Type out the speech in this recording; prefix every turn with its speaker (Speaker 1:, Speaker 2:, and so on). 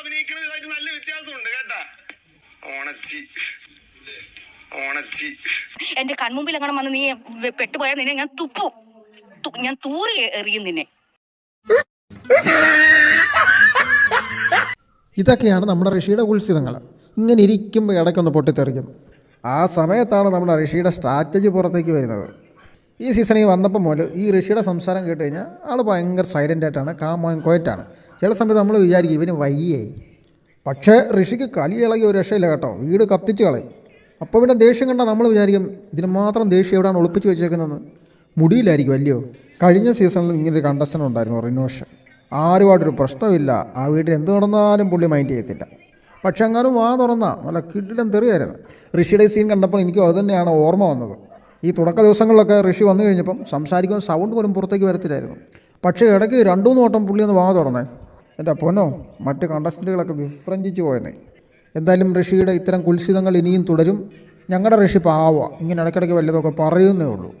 Speaker 1: അഭിനയിക്കുന്നതായിട്ട് നല്ല വ്യത്യാസമുണ്ട് കേട്ടാ? ഓണച്ചി. ഓണച്ചി.
Speaker 2: എന്റെ കൺമുമ്പിൽ അങ്ങനെ വന്ന് നീ പെട്ടുപോയാ പെട്ടുപോയാൽ നിന്നെ ഞാൻ തുപ്പു. ഞാൻ തൂറി എറിയും നിന്നെ.
Speaker 3: ഇതൊക്കെയാണ് നമ്മുടെ ഋഷിയുടെ ഉത്സിതങ്ങൾ ഇങ്ങനെ ഇരിക്കുമ്പോൾ ഇടയ്ക്കൊന്ന് പൊട്ടിത്തെറിക്കും ആ സമയത്താണ് നമ്മുടെ ഋഷിയുടെ സ്ട്രാറ്റജി പുറത്തേക്ക് വരുന്നത്. ഈ സീസണിൽ വന്നപ്പോൾ മുതൽ ഈ ഋഷിയുടെ സംസാരം കേട്ട് കഴിഞ്ഞാൽ ആൾ ഭയങ്കര സൈലന്റ് ആയിട്ടാണ് കാം ആൻഡ് ക്വയറ്റാണ് ചില സമയത്ത് നമ്മൾ വിചാരിക്കും ഇവന് വയ്യായി പക്ഷേ ഋഷിക്ക് കലി ഇളകി ഒരു രക്ഷയില്ല കേട്ടോ. വീട് കത്തിച്ച് കളയും. അപ്പോൾ പിന്നെ ദേഷ്യം കണ്ടാൽ നമ്മൾ വിചാരിക്കും ഇതിന് മാത്രം ദേഷ്യം എവിടെയാണ് ഒളിപ്പിച്ച് വെച്ചേക്കുന്നതെന്ന്. മുടിയിലായിരിക്കും അല്ലയോ? കഴിഞ്ഞ സീസണിൽ ഇങ്ങനൊരു കണ്ടസ്റ്റന്റ് ഉണ്ടായിരുന്നു റിനോഷ്. ആരുമായിട്ടൊരു പ്രശ്നമില്ല. ആ വീട്ടിൽ എന്ത് നടന്നാലും പുള്ളി മൈൻഡ് ചെയ്യത്തില്ല. പക്ഷെ അങ്ങനെ വാ തുറന്ന. നല്ല കിട്ടിലും തെറിയായിരുന്നു. ഋഷിയുടെ സീൻ കണ്ടപ്പോൾ എനിക്കും അത് തന്നെയാണ് ഓർമ്മ വന്നത്. ഈ തുടക്ക ദിവസങ്ങളിലൊക്കെ ഋഷി വന്നു കഴിഞ്ഞപ്പം സംസാരിക്കുമ്പോൾ സൗണ്ട് പോലും പുറത്തേക്ക് വരത്തില്ലായിരുന്നു. പക്ഷേ ഇടയ്ക്ക് രണ്ടു മൂന്ന് വട്ടം പുള്ളി ഒന്ന് വാങ്ങാൻ തുറന്നേ. എന്റെ പൊന്നോ മറ്റ് കണ്ടസ്റ്റന്റുകളൊക്കെ വിഫ്രഞ്ചിച്ച് പോയെന്നേ. എന്തായാലും ഋഷിയുടെ ഇത്തരം കുൽസിതങ്ങൾ ഇനിയും തുടരും. ഞങ്ങളുടെ ഋഷി പാവ. ഇങ്ങനെ ഇടയ്ക്കിടയ്ക്ക് വല്ലതൊക്കെ പറയുന്നേ ഉള്ളൂ.